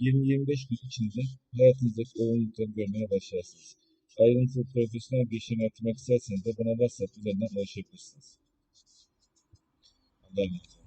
20-25 gün içinde hayatınızdaki olumlulukları görmeye başlarsınız. Ayrıntılı profesyonel bir işlem yaptırmak isterseniz de bana WhatsApp üzerinden ulaşabilirsiniz. Allah'a emanet olun.